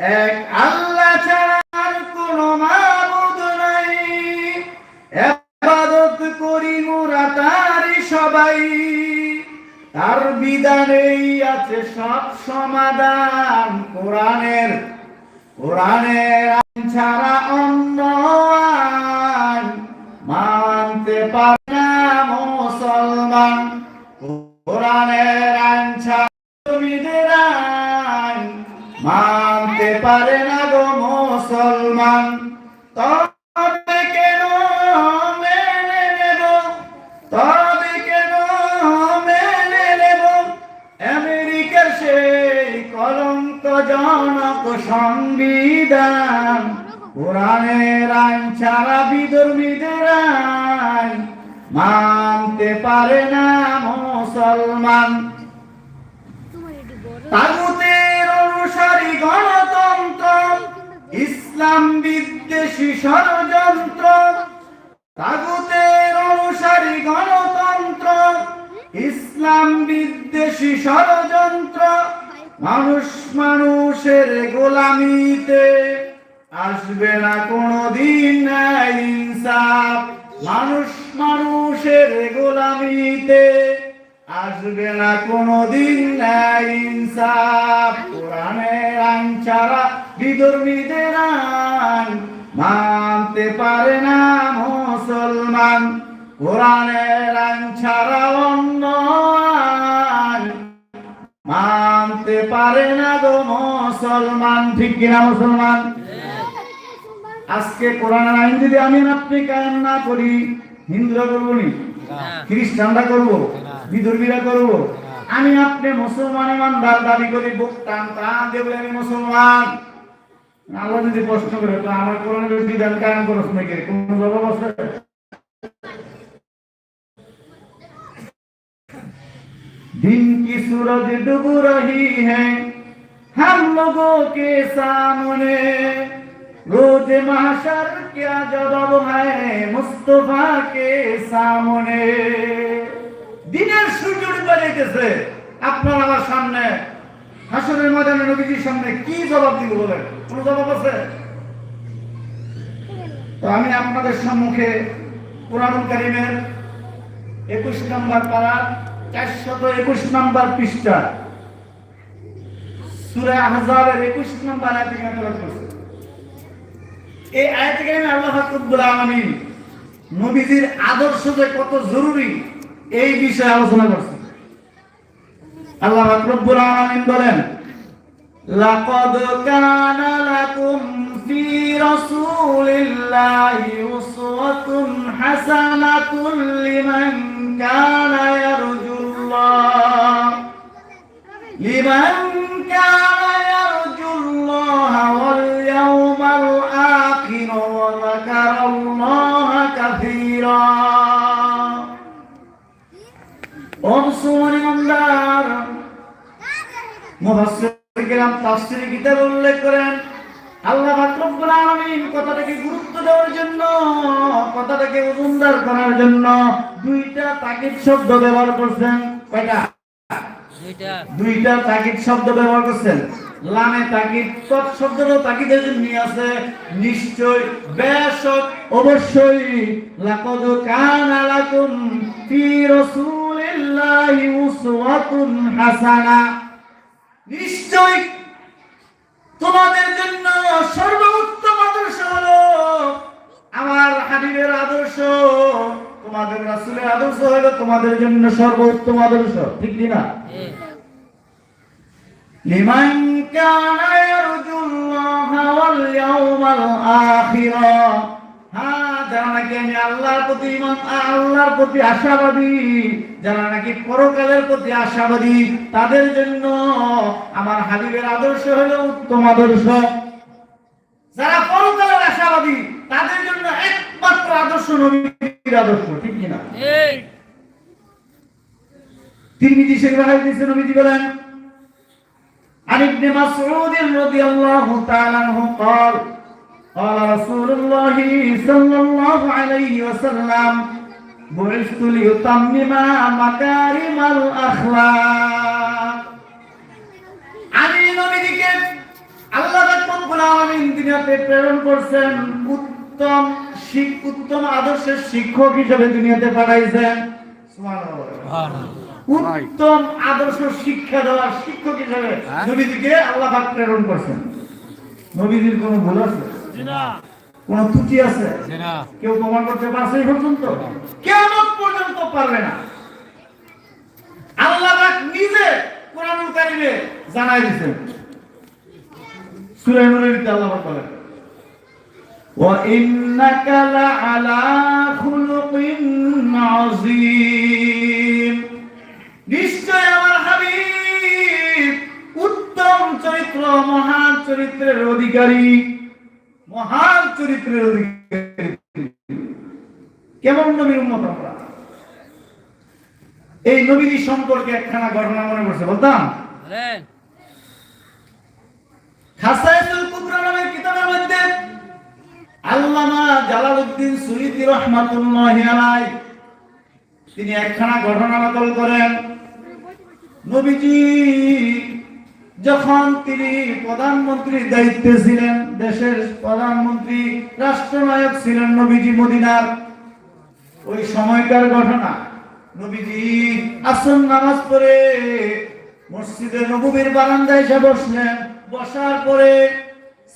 এক আল্লাহ ছাড়া আর কোনো মাবুদ নাই। ইবাদত করি মোরা তারই সবাই। তার বিধানেই আছে সব সমাধান। কোরআনের কোরআনের ছাড়া অন্য মানতে পারে না মুসলমান। কোরআনের আইন ছাড়া জমিদের আইন। মানতে পারে না গো মুসলমান। তবে কেন মেনে নেব? তবে কেন মেনে নেব? আমেরিকার সেই কলঙ্কজনক সংবিধান কোরআনের আইন ছাড়া বিধর্মীদের আইন মানতে পারে না মুসলমান। অনুসারী গণতন্ত্র, ইসলাম বিদ্বেষী ষড়যন্ত্র, তাগুতের অনুসারী গণতন্ত্র, ইসলাম বিদ্বেষী ষড়যন্ত্র, মানুষ মানুষের গোলামিতে আসবে না কোনোদিন ইনসাফ। মানুষ মানুষের গোলামিতে আসবে না কোনোদিন ইনসাফ। কোরআনের আইন ছাড়া বিধর্মীদের আইন মানতে পারে না মুসলমান। কোরআনের আইন ছাড়া অন্য মানতে পারে না গো মুসলমান। ঠিক কিনা মুসলমান? আজকে কোরআনের আইন যদি আমি আপনি কায়েম না করি হিন্দুরা করব নি? খ্রিস্টানরা করব? বিধর্মীরা করব? আমি আপনি মুসলমান ইমানদার দাবি করি বুক টান টান দেবো আমি মুসলমান আল্লাহ যদি প্রশ্ন করে তো আমার কোরআনের বিধান কায়েম করছ নাকি কোন জবাব আছে दिन की सूरज डूब रही है हम लोगों के सामने रोज mahshar क्या जवाब है मुस्तफा के सामने দিনের সূর্য ডুবে যেতেছে আপনার আমার সামনে হাসনের ময়দানে নবীজির সামনে কি জবাব দিব বলেন? কোন জবাব আছে? তো আমি আপনাদের সম্মুখে কোরআনুল কারিমের একুশ নম্বর পাড়ার চারশত একুশ নম্বর পৃষ্ঠা, সুরে আহজাবের একুশ নম্বর আয়াত এই আয়াত আল্লাহ রব্বুল আলামিন নবীজির আদর্শ যে কত জরুরি এই বিষয়ে আলোচনা করছে। আল্লাহ রব্বুল আলামিন বলেন, লাকাদ কানা লাকুম ফি রাসূলিল্লাহি উসওয়াতুন হাসানাতুন লিমান কানা ইয়ারজুল্লাহ। লিমান মুফাসসির কিরাম তাফসীরে উল্লেখ করেন আল্লাহ রব্বুল আলামিন কথাটাকে গুরুত্ব দেওয়ার জন্য কথাটাকে ওজনদার করার জন্য দুইটা তাকিদ শব্দ ব্যবহার করছেন। কয়টা? দুইটা। দুইটা তাকিদ শব্দ ব্যবহার করছেন। লামে তাকিদ তৎ শব্দটা তাকিদের জন্য আছে। নিশ্চয় বেশক অবশ্যই লাকাদ কানা লাকুম ফি রাসূলিল্লাহি উসওয়াতুন হাসানা। নিশ্চয় তোমাদের জন্য সর্বোত্তম আদর্শ হলো আমার হাবিবের আদর্শ, তোমাদের রাসূলের আদর্শ হলো তোমাদের জন্য সর্বোত্তম আদর্শ, ঠিক না লিমান কানা ইয়ারজুল্লাহ ওয়াল ইয়াউমাল আখির। যারা নাকি আমি আল্লাহর প্রতি ইমান আল্লাহর প্রতি আশাবাদী যারা নাকি পরকালের প্রতি আশাবাদী তাদের জন্য আমার হাবিবের আদর্শ হলো উত্তম আদর্শ যারা পরকালের আশাবাদী তাদের জন্য একমাত্র আদর্শ নবীর আদর্শ ঠিক কিনা ঠিক তিরমিজি শরীফ হাদিস নবীজি বলেন عن ابن مسعود رضي الله تعالى عنه قال قال رسول الله صلى الله عليه وسلم بعثت ليتمم مكارم الأخلاق আমি নবীজিকে আল্লাহ পাক দুনিয়াতে প্রেরণ করছেন উত্তম শিক উত্তম আদর্শের শিক্ষক হিসেবে দুনিয়াতে পাঠাইছেন সুবহানাল্লাহ। উত্তম আদর্শ শিক্ষা দেওয়ার শিক্ষক হিসেবে হ্যাঁ? নবীজিকে আল্লাহ পাক প্রেরণ করছেন নবীজির কোনো ভুল আছে কোন ত্রুটি আছে কেউ প্রমাণ করতে পারছে এই পর্যন্ত কেমন পর্যন্ত পারবে না আল্লাহ পাক নিজে কোরআনুল কারিমে জানাই দিয়েছেন সূরা নূরের ভিতরে আল্লাহ পাক বলেন وإنك لعلى خلق عظيم নিশ্চয় আমার হাবিব উত্তম চরিত্র মহান চরিত্রের অধিকারী মহান চরিত্রের অধিকারী কেমন নবীর উম্মত আমরা এই নবীর সম্পর্কে একখানা ঘটনা মনে পড়ছে বলতাম? খাসায়াতুল কুবরা নামের কিতাবের মধ্যে আল্লামা জালালউদ্দিন সুয়ুতি রাহমাতুল্লাহি আলাইহি তিনি একখানা ঘটনা নকল করেন। নবীজি যখন তিনি প্রধানমন্ত্রীর দায়িত্বে ছিলেন, দেশের প্রধানমন্ত্রী, রাষ্ট্রনায়ক ছিলেন নবীজি মদিনার। ওই সময়কার ঘটনা, নবীজি আসন নামাজ পড়ে মসজিদে নবীর বারান্দায় এসে বসলেন। বসার পরে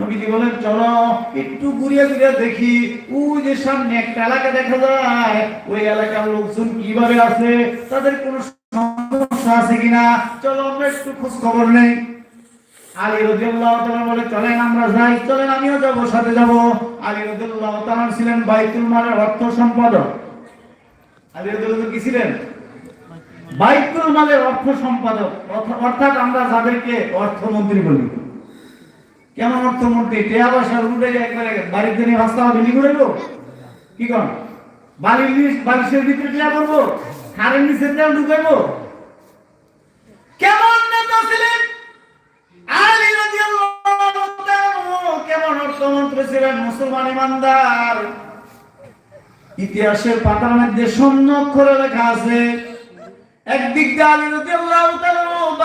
নবীজি বলেন, চলো, একটু দেখি যে সামনে একটা এলাকা দেখা যায়। ওই এলাকার লোকজন কীভাবে আছে? তাদের সমস্যা আছে কিনা? চলো, আমরা একটু খোঁজ খবর নেই। আলী বলে, চলেন, আমরা যাই। চলেন, আমিও যাব, সাথে যাব। আলী রাদিয়াল্লাহু তাআলা ছিলেন বাইতুল মালের অর্থ সম্পাদক। আলী রাদিয়াল্লাহু কি ছিলেন? বাইতুল মালের অর্থ সম্পাদক। অর্থ- অর্থাৎ আমরা যাদেরকে অর্থমন্ত্রী বলি। কেমন অর্থমন্ত্রী টেয়া পয়সার উঠে একবারে বাড়িতে নিয়ে রাস্তা বিলি করে কি কর বাড়ির নিচ- বালিশের ভিতরে টেয়া করব খারের নিচে টেয়া ঢুকাইবো কেমন নেতা ছিলেন? কেমন অর্থমন্ত্রী ছিলেন মুসলমান ইমানদার? ইতিহাসের পাতার মধ্যে শূন্য অক্ষরে লেখা আছে, একদিক দিয়ে আলী রাদিয়াল্লাহু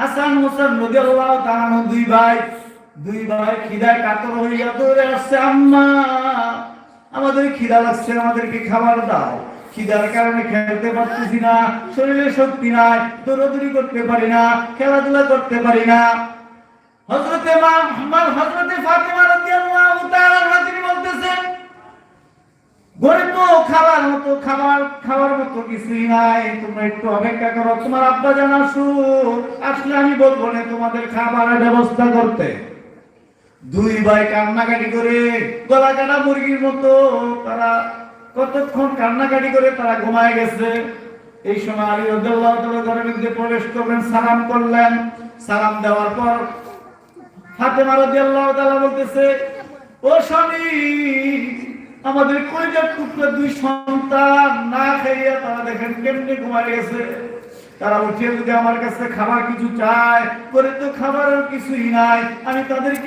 হাসান হোসেন রাদিয়াল্লাহু তাআলা দুই ভাই দুই ভাই খিদায় কাতর হইয়া দৌড়ে আসছে, আম্মা, আমাদের খিদা লাগছে, আমাদেরকে খাবার দাও। খিদার কারণে খেলতে পারতেছি না, শরীরে শক্তি নাই, দৌড়াদৌড়ি করতে পারি না, খেলাধুলা করতে পারি না। হযরতে মা হযরতে ফাতিমা রাদিয়াল্লাহু তাআলা আনহা তিনি বলতেছেন খাবার মতো খাবার মতো কিছুই নাই। তোমরা একটু অপেক্ষা করো। তোমার আব্বা আসলে আমি বলব না, তোমাদের খাবারের ব্যবস্থা করতে। দুই ভাই কান্নাকাটি করে গলা কাটা মুরগির মতো, তারা কতক্ষণ কান্নাকাটি করে তারা ঘুমায় গেছে। এই সময় আলী রাদিয়াল্লাহু তাআলা ঘরের মধ্যে প্রবেশ করলেন, সালাম করলেন। সালাম দেওয়ার পর ফাতেমা রাদিয়াল্লাহু তাআলা বলতেছে, ও স্বামী আমাদের কয়টা টুকরো দুই সন্তান না খাইয়া তারা দেখেন কেমনে ঘুমায় গেছে। তারা উঠে যদি আমার কাছে খাবার কিছু চায়, করে তো খাবারের কিছুই নাই, আমি তাদেরকে